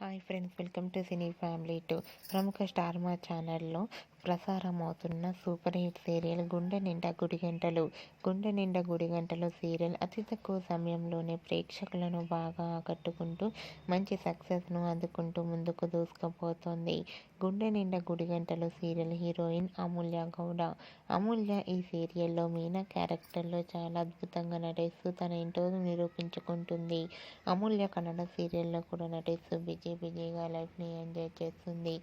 Hi friends welcome to cine family two ప్రముఖ star Maa ఛానల్లో ప్రసారం అవుతున్న సూపర్ హిట్ సీరియల్ గుండె నిండా గుడిగంటలు గుండె నిండా గుడిగంటలు సీరియల్ అతి తక్కువ సమయంలోనే ప్రేక్షకులను బాగా ఆకట్టుకుంటూ మంచి సక్సెస్ను అందుకుంటూ ముందుకు దూసుకుపోతోంది. Gunde Ninda Gudigantalu serial heroine Amulya Gowda. అమూల్య ఈ సీరియల్లో మీనా క్యారెక్టర్లో చాలా అద్భుతంగా నటిస్తూ తన ఇంటో నిరూపించుకుంటుంది. అమూల్య కన్నడ సీరియల్లో కూడా నటిస్తూ బిజీ బిజీగా లైఫ్ని ఎంజాయ్ చేస్తుంది.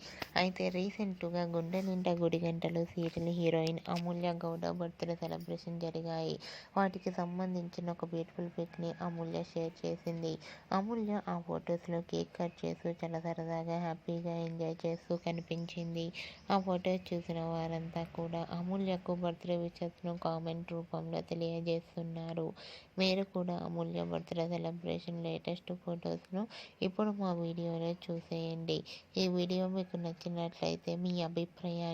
అయితే రీసెంట్గా Gunde Ninda Gudi Gantalu serial heroine Amulya Gowda birthday celebration జరిగాయి. వాటికి సంబంధించిన ఒక బ్యూటిఫుల్ పిక్ని అమూల్య షేర్ చేసింది. అమూల్య ఆ ఫొటోస్లో కేక్ కట్ చేస్తూ చాలా సరదాగా హ్యాపీగా ఎంజాయ్ చేస్తూ కనిపించింది. ఆ ఫొటోస్ చూసిన వారంతా కూడా అమూల్యకు బర్త్డే విషస్ను కామెంట్ రూపంలో తెలియజేస్తున్నారు. మీరు కూడా అమూల్య బర్త్డే సెలబ్రేషన్ లేటెస్ట్ ఫొటోస్ను ఇప్పుడు మా వీడియోలో చూసేయండి. ఈ వీడియో మీకు నచ్చినట్లయితే మీ అభిప్రాయాన్ని